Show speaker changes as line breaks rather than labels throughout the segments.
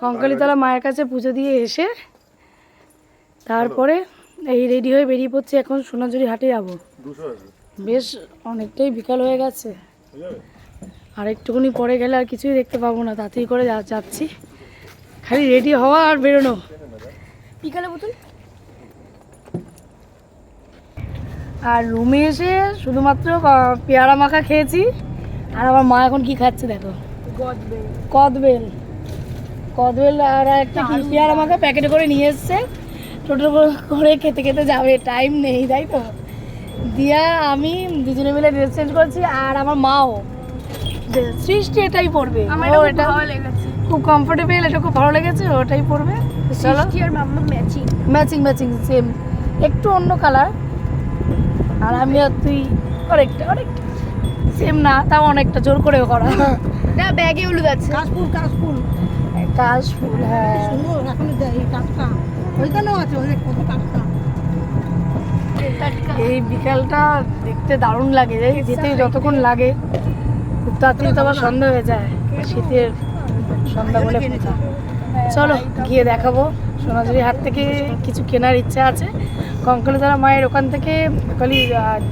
কঙ্কালীতলা মায়ের কাছে পুজো দিয়ে এসে তারপরে এই রেডি হয়ে বেরিয়ে পড়ছি এখন সোনাঝুরি হাটে যাব। বেশ অনেকটাই বিকাল হয়ে গেছে। আর একটুখানি পরে গেলে আর কিছুই দেখতে পাবো না তাড়াতাড়ি করে যা- যাচ্ছি। খালি রেডি হওয়া আর বেরোনো।
বিকালে বোতল?
আর রুমে এসে শুধুমাত্র পেয়ারা মাখা খেয়েছি। আর আমার মা এখন কি খাচ্ছে দেখো?
গদবে
কদবেল। কদবেল আর একটা কি পেয়ারা মাখা প্যাকেটে করে নিয়ে এসছে। টোটো করে খেতে খেতে যাবে টাইম নেই তাই তো? দিয়া আমি দুজনে মিলে ড্রেস চেঞ্জ করেছি আর আমার মাও। সৃষ্টি এটাই পড়বে।
আমার
ও
এটা খুব
কমফোর্টেবল এটা খুব ভালো লেগেছে ওটাই পড়বে।
সৃষ্টি আর mamma matching
matching matching same একটু অন্য কালার আর আমি আর তুই অনেকটা অনেকটা সেম না তাও অনেকটা জোর করেও করা।
না ব্যাগে হলুদ আছে।
কাশফুল কাশফুল।
কাশ ফুল হ্যাঁ।
সুন্দর এখন এই কাজটা ওইখানেও আছে ওই কত কাজটা
এই বিকালটা দেখতে দারুণ লাগে যেতে যতক্ষণ লাগে খুব তাড়াতাড়ি তো আবার সন্ধ্যা হয়ে যায় শীতের সন্ধ্যা বলে চলো গিয়ে দেখাবো। সোনাঝুরি হাট থেকে কিছু কেনার ইচ্ছা আছে। কঙ্কলতলা মায়ের ওখান থেকে খালি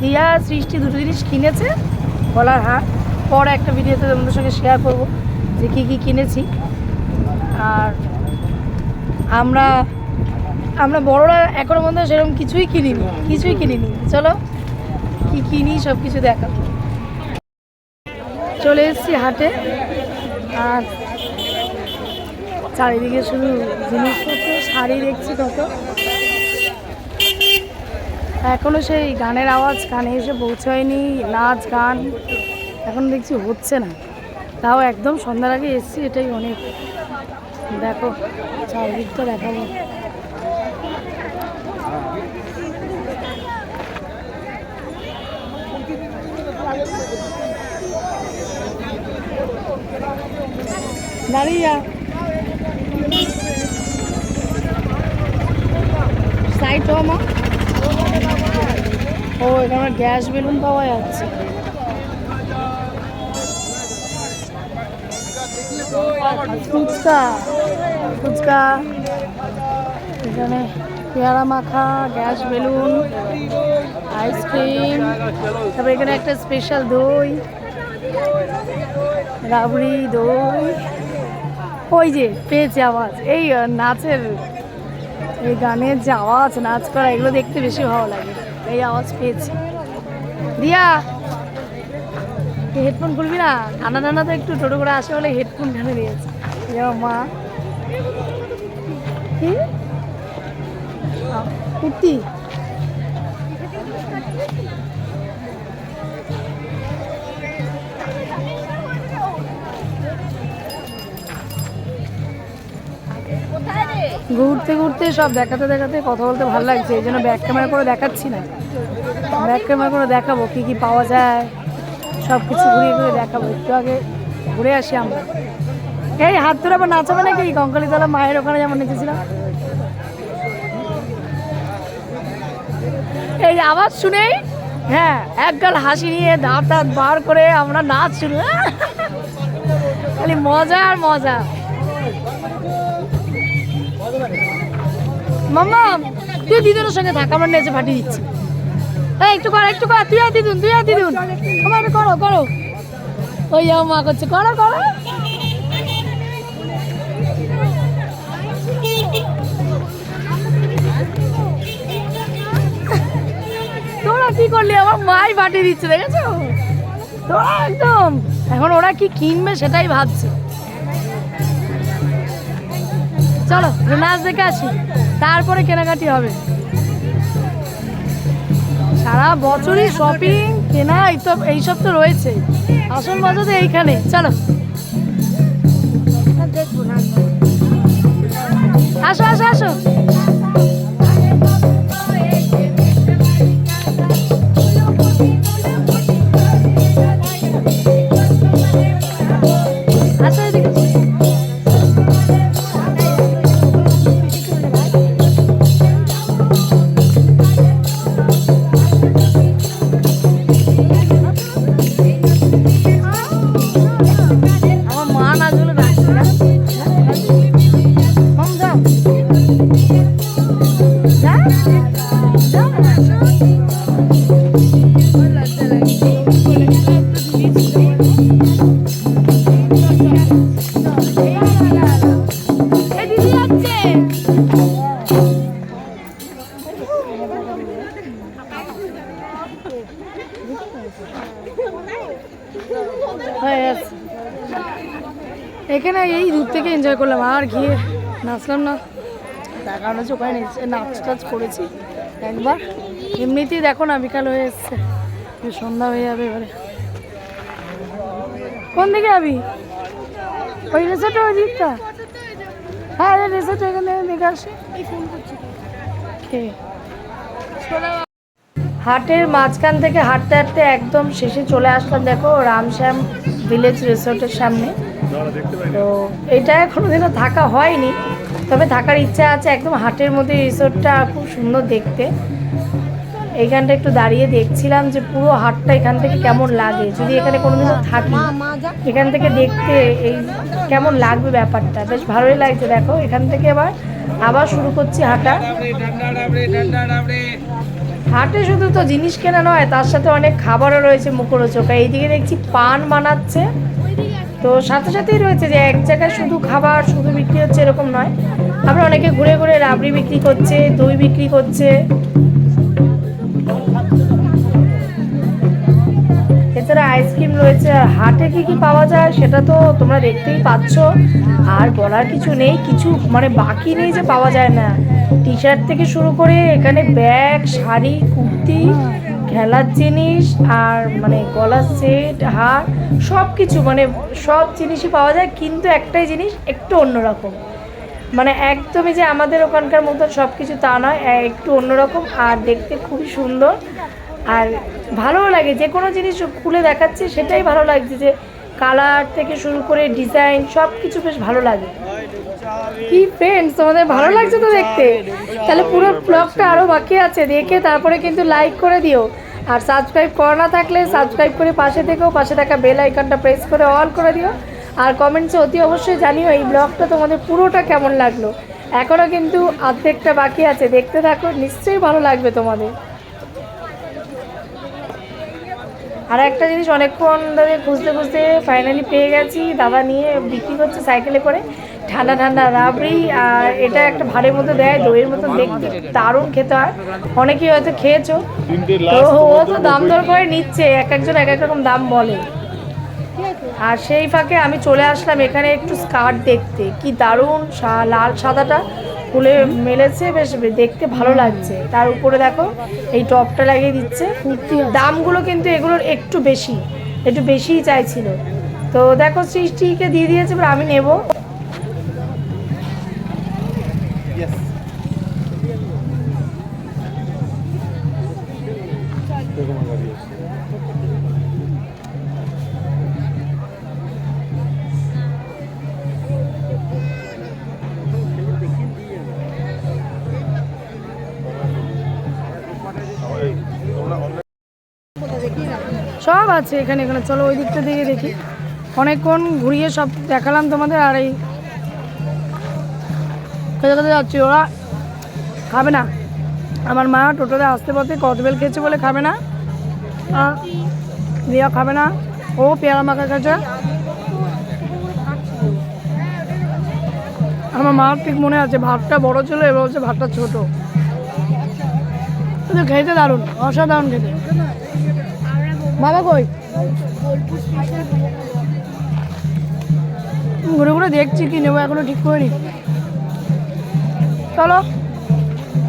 দিয়া সৃষ্টি দুটো জিনিস কিনেছে গলার হার। পরে একটা ভিডিওতে তোমাদের সঙ্গে শেয়ার করব যে কী কী কিনেছি। আর আমরা আমরা বড়রা এখনও মধ্যে সেরকম কিছুই কিনিনি কিছুই কিনিনি। চলো, কি কিনি সব কিছু দেখা চলে এসেছি হাটে। আর চারিদিকে শুধু জিনিসপত্র, শাড়ি দেখছি কত। এখনও সেই গানের আওয়াজ, কানে এসে পৌঁছায়নি, নাচ, গান। এখন দেখছি হচ্ছে না। তাও একদম সন্ধ্যার আগে এসছি, এটাই অনেক। দেখো চারিদিকটা দেখাবো। দাঁড়িয়ে যা। সাইড ও এখানে গ্যাস বেলুন পাওয়া যাচ্ছে। ফুচকা ফুচকা, এখানে পেয়ারা মাখা, গ্যাস বেলুন, আইসক্রিম, তারপরে এখানে একটা স্পেশাল দই, রাবড়ি দই। ওই যে পেয়েছে আওয়াজ, এই নাচের, এই গানের যে আওয়াজ, নাচ করা, এগুলো দেখতে বেশি ভালো লাগে। এই আওয়াজ পেয়েছি। দিয়া! হেডফোন খুলবি না? ঠান্ডা ঠান্ডা তো একটু টোটো করে আসে বলে হেডফোন ঢেলে দিয়েছে। মা। কুর্তি? ঘুরতে ঘুরতে সব দেখাতে দেখাতে কথা বলতে ভালো লাগছে, এই জন্য ব্যাক ক্যামেরা করে দেখাচ্ছি না। ব্যাক ক্যামেরা করে দেখাবো কি কি পাওয়া যায়। সব কিছু ঘুরিয়ে ঘুরে দেখাবো। একটু আগে ঘুরে আসি আমরা। এই হাত ধরে আবার নাচাবে নাকি? কঙ্কালীতলা মায়ের ওখানে যেমন নেচেছিলাম। এই আওয়াজ শুনেই হ্যাঁ এক গাল হাসি নিয়ে দাঁত দাঁত বার করে আমরা নাচ শুরু খালি মজা আর মজা। মাম্মা, তুই দিদুনের সঙ্গে থাক, আমার নেচে ফাটিয়ে দিচ্ছি। এই, একটু কর একটু কর, তুই আর দিদুন তুই আর দিদুন আমার করো করো। ওই মা করছে, করো করো। তোরা কি করলি? আমার মাই ফাটিয়ে দিচ্ছে, দেখেছ? তোরা একদম। এখন ওরা কি কিনবে সেটাই ভাবছে। চলো নাচ দেখে আসি। তারপরে কেনাকাটি হবে। সারা বছরই শপিং কেনা এইসব এইসব তো রয়েছে। আসল মজা তো এইখানে। চলো। আসো আসো আসো। আসো এদিকে। এখানে এই দূর থেকে এনজয় করলাম, আর গিয়ে নাচলাম না। দেখানো হচ্ছে ওখানে নাচ টাচ করেছি। একবার। এমনিতেই দেখো না, বিকাল হয়ে এসছে। সন্ধ্যা হয়ে যাবে এবারে। কোন দিকে যাবি? ওই রেসর্ট ওই দিকটা? হ্যাঁ রেসর্ট এখানে দেখে আসি। কে? হাটের মাঝখান থেকে হাঁটতে হাঁটতে একদম শেষে চলে আসলাম, দেখো, রামশ্যাম ভিলেজ রিসোর্টের সামনে। তো এটা কোনোদিনও থাকা হয়নি, তবে থাকার ইচ্ছা আছে, একদম হাটের মধ্যে রিসোর্টটা খুব সুন্দর দেখতে। এইখানটা একটু দাঁড়িয়ে দেখছিলাম যে পুরো হাটটা এখান থেকে কেমন লাগে, যদি এখানে কোনোদিনও থাকি, এখান থেকে দেখতে এই কেমন লাগবে ব্যাপারটা, বেশ ভালোই লাগছে। দেখো, এখান থেকে এবার আবার শুরু করছি হাঁটা। হাটে শুধু তো জিনিস কেনা নয়, তার সাথে অনেক খাবারও রয়েছে, মুখরোচক। এইদিকে দেখছি পান বানাচ্ছে। তো সাথে সাথেই রয়েছে যে এক জায়গায় শুধু খাবার, শুধু বিক্রি হচ্ছে এরকম নয়। আবার অনেকে ঘুরে ঘুরে রাবড়ি বিক্রি করছে, দই বিক্রি করছে। এছাড়া আইসক্রিম রয়েছে। আর হাটে কি কি পাওয়া যায় সেটা তো তোমরা দেখতেই পাচ্ছ। আর বলার কিছু নেই, কিছু মানে বাকি নেই যে পাওয়া যায় না। টি শার্ট থেকে শুরু করে এখানে ব্যাগ শাড়ি, কুর্তি, খেলার জিনিস, আর মানে গলার সেট হার সব কিছু মানে সব জিনিসই পাওয়া যায়, কিন্তু একটাই জিনিস একটু অন্যরকম। মানে একদমই যে আমাদের ওখানকার মতন সব কিছু তা নয়, একটু অন্যরকম, আর দেখতে খুবই সুন্দর। আর ভালোও লাগে, যে কোনো জিনিস খুলে দেখাচ্ছে সেটাই ভালো লাগছে যে কালার থেকে শুরু করে ডিজাইন সব কিছু বেশ ভালো লাগে। কি ফ্রেন্ডস তোমাদের ভালো লাগছে তো দেখতে? তাহলে পুরো ব্লগটা আরও বাকি আছে, দেখে তারপরে কিন্তু লাইক করে দিও। আর সাবস্ক্রাইব করা না থাকলে সাবস্ক্রাইব করে পাশে থেকেও পাশে থাকা বেল আইকনটা প্রেস করে অল করে দিও। আর কমেন্টসে অতি অবশ্যই জানিও এই ব্লগটা তোমাদের পুরোটা কেমন লাগল। এখনও কিন্তু অর্ধেকটা বাকি আছে, দেখতে থাকো, নিশ্চয়ই ভালো লাগবে তোমাদের। আর একটা জিনিস অনেকক্ষণ ধরে খুঁজতে খুঁজতে ফাইনালি পেয়ে গেছি। দাদা নিয়ে বিক্রি করছে সাইকেলে করে। ঠান্ডা ঠান্ডা, রাবড়ি, আর এটা একটা ভারের মধ্যে দেয়, দইয়ের মতো দেখতে। দারুণ খেতে হয়। অনেকেই হয়তো খেয়েছো। তো ও তো দাম দর করে নিচ্ছে, এক একজন এক এক রকম দাম বলে। আর সেই ফাঁকে আমি চলে আসলাম এখানে একটু স্কার্ট দেখতে। কি দারুণ লাল সাদাটা। খুলে মেলেছে, বেশ দেখতে ভালো লাগছে। তার উপরে দেখো, এই টপটা লাগিয়ে দিচ্ছে। দামগুলো কিন্তু এগুলোর একটু বেশি, একটু বেশিই চাইছিল। তো দেখো, সৃষ্টিকে দিয়ে দিয়েছে আমি নেব। সব আছে এখানে এখানে। চলো ওই দিকটা দিকে দেখি। অনেকক্ষণ ঘুরিয়ে সব দেখালাম তোমাদের, আর এই খেতে খেতে যাচ্ছি। ওরা খাবে না। আমার মা টোটোতে আসতে পথে কদবেল খেয়েছে বলে খাবে না। রিয়া খাবে না। ও পেয়ারা মাখা খেয়েছে আমার মা ঠিক মনে আছে, ভাতটা বড় ছিল, এবার হচ্ছে ভাতটা ছোট। খেতে দারুণ, অসাধারণ খেতে। বাবা কই? ঘুরে ঘুরে দেখছি কি নেব, এখনও ঠিক করিনি। চলো,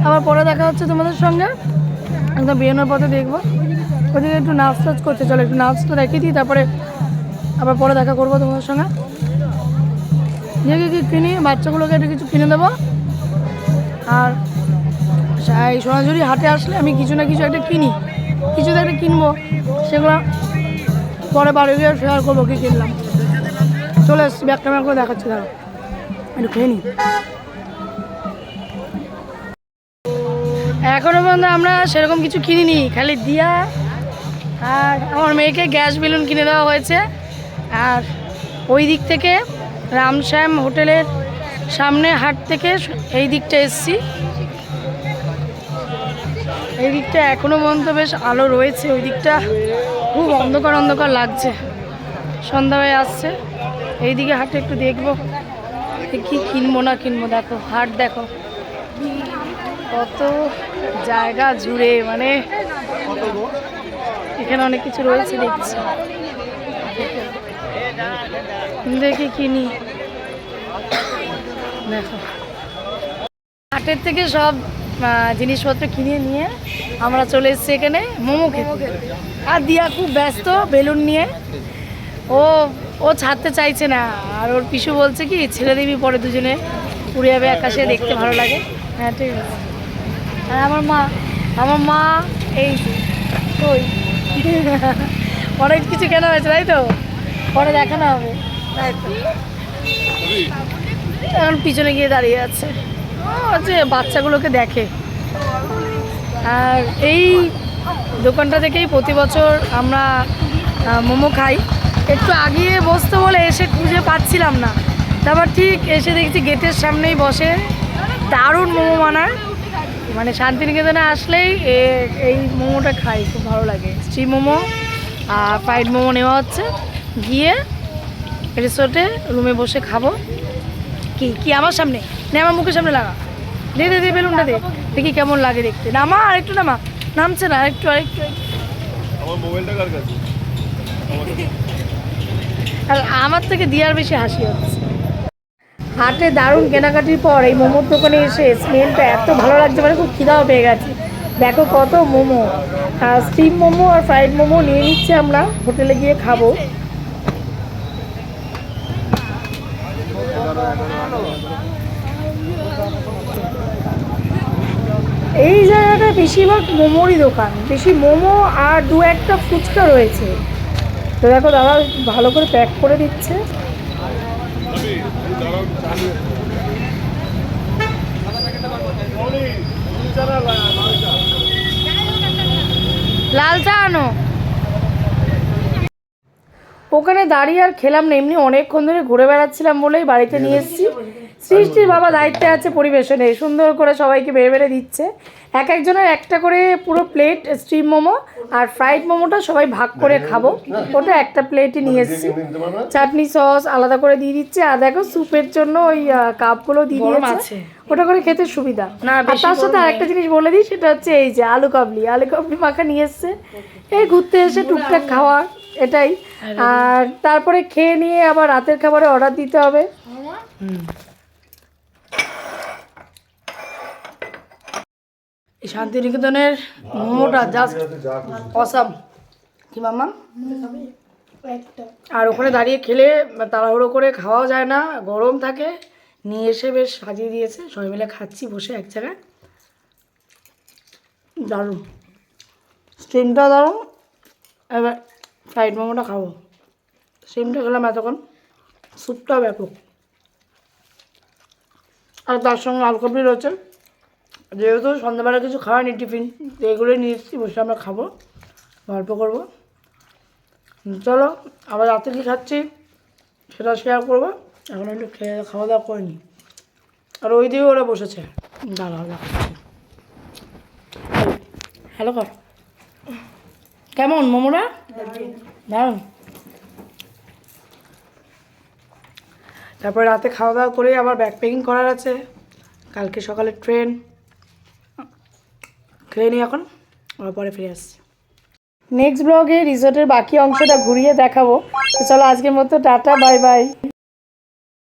আবার পরে দেখা হচ্ছে তোমাদের সঙ্গে। একদম বেরোনোর পথে দেখব। ওদিকে একটু নাচ টাচ করছে, চলো একটু নাচ তো দেখিয়ে দিই, তারপরে আবার পরে দেখা করব তোমাদের সঙ্গে। দেখি কি কিনি, বাচ্চাগুলোকে একটু কিছু কিনে দেবো। আর এই সোনাঝুরি হাটে আসলে আমি কিছু না কিছু একটা কিনি। কিছু তো একটা কিনবো। সেগুলো পরে বাড়ি গিয়ে শেয়ার করব, কী কিনলাম। চলে এসছি, ব্যাগ ক্যামেরা করে দেখাচ্ছি দাঁড়া একটু খেয়ে নিই এখনও পর্যন্ত আমরা সেরকম কিছু কিনিনি, খালি দিয়া আর আমার মেয়েকে গ্যাস বেলুন কিনে দেওয়া হয়েছে। আর ওই দিক থেকে রামশ্যাম হোটেলের সামনে হাট থেকে এই দিকটা এসছি। এই দিকটা এখনও পর্যন্ত বেশ আলো রয়েছে ওই দিকটা খুব অন্ধকার অন্ধকার লাগছে। সন্ধ্যা হয়ে আসছে, এইদিকে হাটে একটু দেখব কি কিনবো না কিনবো, দেখো, হাট দেখো। কত জায়গা জুড়ে মানে এখানে অনেক কিছু রয়েছে দেখছি। দেখি কিনি। দেখো। হাটের থেকে সব জিনিসপত্র কিনে নিয়ে আমরা চলে এসেছি এখানে মোমো খেতে। আর দিয়া খুব ব্যস্ত, বেলুন নিয়ে। ও ও ছাড়তে চাইছে না। আর ওর পিসু বলছে কি ছেড়ে দিবি পরে দুজনে উড়ে যাবে আকাশে, দেখতে ভালো লাগে। হ্যাঁ ঠিক আছে। আর আমার মা আমার মা, এই কই? অনেক কিছু কেনা হয়েছে, তাই তো? পরে দেখানো হবে। তাই তো এখন পিছনে গিয়ে দাঁড়িয়ে আছে। হচ্ছে বাচ্চাগুলোকে দেখে। আর এই দোকানটা থেকেই প্রতি বছর আমরা মোমো খাই। একটু আগিয়ে বসতে বলে এসে খুঁজে পাচ্ছিলাম না। তারপর ঠিক এসে দেখছি গেটের সামনেই বসে দারুণ মোমো বানায়। মানে শান্তিনিকেতনে আসলেই এই মোমোটা খাই, খুব ভালো লাগে। স্টিম মোমো আর ফ্রাইড মোমো নেওয়া হচ্ছে। গিয়ে রিসোর্টে রুমে বসে খাব। কি কি আমার সামনে? নে আমার মুখের সামনে লাগা। দে দে দে বেলুনটা দে। দেখি কেমন লাগে দেখতে। নামা আরেকটু নামা। নামছে না আরেকটু আরেকটু।
আমার মোবাইলটা কার কাছে?
আর আমার থেকে দিয়ার বেশি হাসি হচ্ছে। হাটে দারুণ কেনাকাটির পর এই মোমোর দোকানে এসে স্মেলটা এত ভালো লাগছে মানে খুব খিদাও পেয়ে গেছে। দেখো কত মোমো। আর স্টিম মোমো আর ফ্রাইড মোমো নিয়ে নিচ্ছে আমরা। হোটেলে গিয়ে খাব। এই জায়গাটা বেশিরভাগ মোমোরই দোকান। বেশি মোমো আর দু একটা ফুচকা রয়েছে। তো দেখো দাদা ভালো করে প্যাক করে দিচ্ছে। লাল চা আনো। ওখানে দাঁড়িয়ে আর খেলাম না এমনি অনেকক্ষণ ধরে ঘুরে বেড়াচ্ছিলাম বলেই বাড়িতে নিয়ে এসেছি। সৃষ্টির বাবা দায়িত্বে আছে পরিবেশনে সুন্দর করে সবাইকে বেড়ে বেড়ে দিচ্ছে। এক একজনের একটা করে পুরো প্লেট স্টিম মোমো আর ফ্রাইড মোমোটা সবাই ভাগ করে খাব। ওটা একটা প্লেটই নিয়ে এসেছি। চাটনি সস আলাদা করে দিয়ে দিচ্ছে। আর দেখো স্যুপের জন্য ওই কাপগুলো দিয়ে দিয়েছে। ওটা করে খেতে সুবিধা। না তার সাথে আরেকটা জিনিস বলে দিই সেটা হচ্ছে এই যে আলু কাবলি। আলু কাবলি মাখা নিয়ে এসছে। এই ঘুরতে এসে টুকটাক খাওয়া এটাই। আর তারপরে খেয়ে নিয়ে আবার রাতের খাবারে অর্ডার দিতে হবে। এই শান্তিনিকেতনের মোমোটা জাস্ট অসাম কি মামা আর ওখানে দাঁড়িয়ে খেলে তাড়াহুড়ো করে খাওয়াও যায় না, গরম থাকে। নিয়ে এসে বেশ সাজিয়ে দিয়েছে। সবাই মিলে খাচ্ছি, বসে এক জায়গায়। দারুণ। স্টিমটা দারুণ। এবার ফ্রাইড মোমোটা খাব। স্টিমটা খেলাম এতক্ষণ। স্যুপটাও ব্যাপক। আর তার সঙ্গে আলকপি রয়েছে। যেহেতু সন্ধ্যাবেলা কিছু খাওয়ানি টিফিন, তো এগুলোই নিয়ে এসেছি, বসে আমরা খাব, গল্প করব। চলো, আবার রাতে কী খাচ্ছি সেটা শেয়ার করব। এখন একটু খেয়ে খাওয়া দাওয়া করিনি আর ওই দিকে ওরা বসেছে। দাঁড়াও, দেখাচ্ছি। হ্যালো, কর। কেমন, মোমোরা? দারুণ তারপরে রাতে খাওয়া দাওয়া করে আবার ব্যাগ প্যাকিং করার আছে। কালকে সকালে ট্রেন খেয়ে নিই এখন? পরে ফিরে আসছি। নেক্সট ব্লগে রিসোর্টের বাকি অংশটা ঘুরিয়ে দেখাবো। চলো আজকের মতো টাটা, বাই বাই।